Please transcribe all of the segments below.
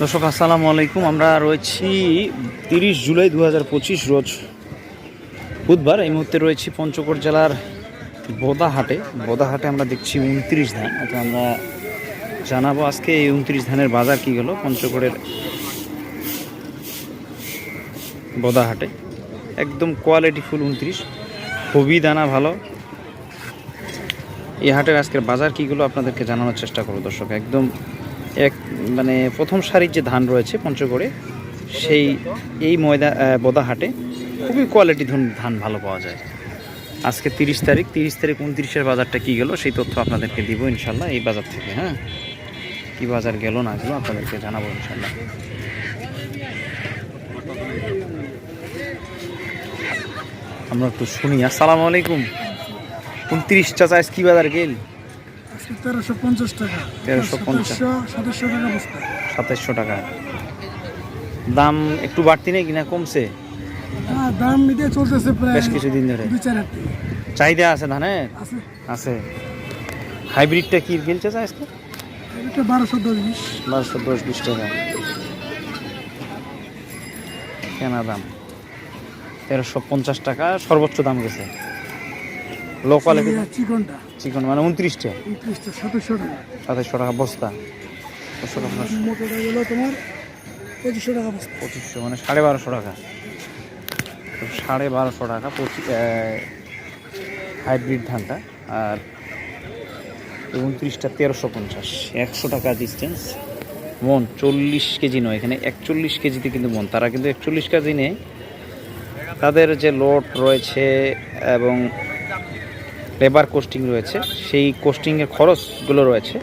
দর্শক, আসসালামু আলাইকুম। আমরা রয়েছি তিরিশ জুলাই দু পঁচিশ রোজ বুধবার। এই মুহূর্তে রয়েছি পঞ্চগড় জেলার বোদাহাটে। বোদাহাটে আমরা দেখছি উনত্রিশ ধান। অর্থাৎ আমরা জানাব আজকে এই উনত্রিশ ধানের বাজার কী গেল পঞ্চগড়ের বোদাহাটে। একদম কোয়ালিটি ফুল উনত্রিশ। খুবই দানা ভালো। এই হাটের আজকের বাজার কীগুলো আপনাদেরকে জানানোর চেষ্টা করব দর্শক। একদম এক মানে প্রথম সারির যে ধান রয়েছে পঞ্চগড়ে সেই এই ময়দা আহ, বোদা হাটে খুবই কোয়ালিটি ধান ভালো পাওয়া যায়। আজকে তিরিশ তারিখ তিরিশ তারিখ উনত্রিশের বাজারটা কী গেল সেই তথ্য আপনাদেরকে দিব ইনশাল্লাহ এই বাজার থেকে হ্যাঁ? কী বাজার গেল না গেলো আপনাদেরকে জানাব ইনশাল্লাহ। আমরা একটু শুনি আসসালামু আলাইকুম। উনত্রিশ চাচা কী বাজার গেল? তেরোশো পঞ্চাশ টাকা। 1350 সাতাশশো টাকা বস্তা। সাতাইশশো টাকা। দাম একটু বাড়তি নেই কিনা? কমছে? হ্যাঁ দাম মিটিয়ে চলতেছে প্রায় বেশ কিছুদিন ধরে। দুই চার চাহিদা আছে ধানের আছে। আছে। হাইব্রিডটা কি গেলছে আজকে এটা বারোশো দশ বিশ বারোশো দশ বিশ টাকা। কেনা দাম। তেরোশো পঞ্চাশ টাকা। সর্বোচ্চ দাম গেছে। লো কোয়ালিটি চিকনটা চিকন মানে উনত্রিশটা? উনত্রিশটা সাতাশশো টাকা বস্তা। গেলো তোমার পঁচিশশো টাকা বস্তা। পঁচিশশো মানে সাড়ে বারোশো টাকা। সাড়ে বারোশো টাকা পঁচিশ হাইব্রিড ধানটা। আর উনত্রিশটা তেরোশো পঞ্চাশ। একশো টাকা ডিস্টেন্স মন চল্লিশ কেজি নয়। এখানে একচল্লিশ কেজিতে কিন্তু মন। তারা কিন্তু একচল্লিশ কেজি নেই তাদের যে লোড রয়েছে এবং লেবার কোস্টিং রয়েছে, সেই কোস্টিংয়ের খরচগুলো রয়েছে।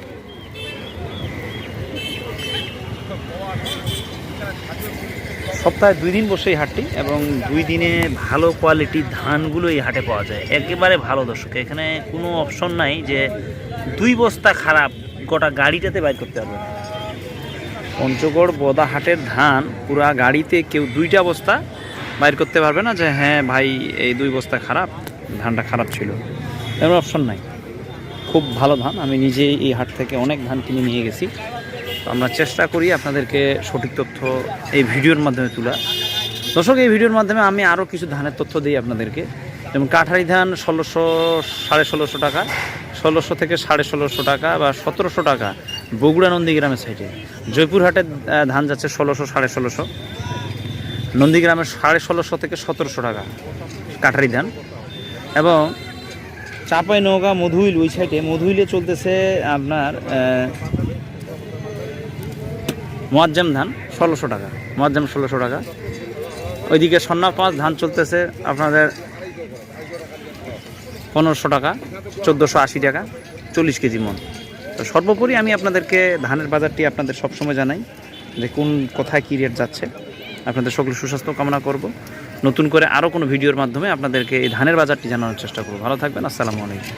সপ্তাহে দুই দিন বসে এই হাটটি এবং দুই দিনে ভালো কোয়ালিটির ধানগুলো এই হাটে পাওয়া যায়। একেবারে ভালো দর্শক, এখানে কোনো অপশন নাই যে দুই বস্তা খারাপ গোটা গাড়িটাতে বাইর করতে হবে। পঞ্চগড় বোদা হাটের ধান পুরা গাড়িতে কেউ দুইটা বস্তা বাইর করতে পারবে না যে হ্যাঁ ভাই, এই দুই বস্তা খারাপ, ধানটা খারাপ ছিল। এমন অপশন নাই। খুব ভালো ধান, আমি নিজেই এই হাট থেকে অনেক ধান কিনে নিয়ে গেছি। তো আমরা চেষ্টা করি আপনাদেরকে সঠিক তথ্য এই ভিডিওর মাধ্যমে তোলা দর্শক, এই ভিডিওর মাধ্যমে আমি আরও কিছু ধানের তথ্য দিই আপনাদেরকে। যেমন কাঠারি ধান ষোলোশো, সাড়ে ষোলোশো টাকা, ষোলোশো থেকে সাড়ে ষোলোশো টাকা বা সতেরোশো টাকা বগুড়া নন্দীগ্রামের সাইডে জয়পুরহাটের ধান যাচ্ছে ষোলোশো, সাড়ে ষোলোশো। নন্দীগ্রামের সাড়ে ষোলোশো থেকে সতেরোশো টাকা কাঠারি ধান। এবং চাপাই নৌকা মধুইল ওই সাইডে মধুইলে চলতেছে আপনার মোয়াজ্জাম ধান, ষোলোশো টাকা। মোয়াজ্জাম ষোলোশো টাকা। ওইদিকে সন্না পাঁচ, ধান চলতেছে আপনাদের পনেরোশো টাকা, চোদ্দোশো আশি টাকা, চল্লিশ কেজি মন। তো সর্বোপরি আমি আপনাদেরকে ধানের বাজারটি আপনাদের সবসময় জানাই যে কোন, কোথায় কী রেট যাচ্ছে। আপনাদের সকল সুস্বাস্থ্য কামনা করব। নতুন করে আরও কোনো ভিডিওর মাধ্যমে আপনাদেরকে এই ধানের বাজারটি জানানোর চেষ্টা করব। ভালো থাকবেন, আসসালামু আলাইকুম।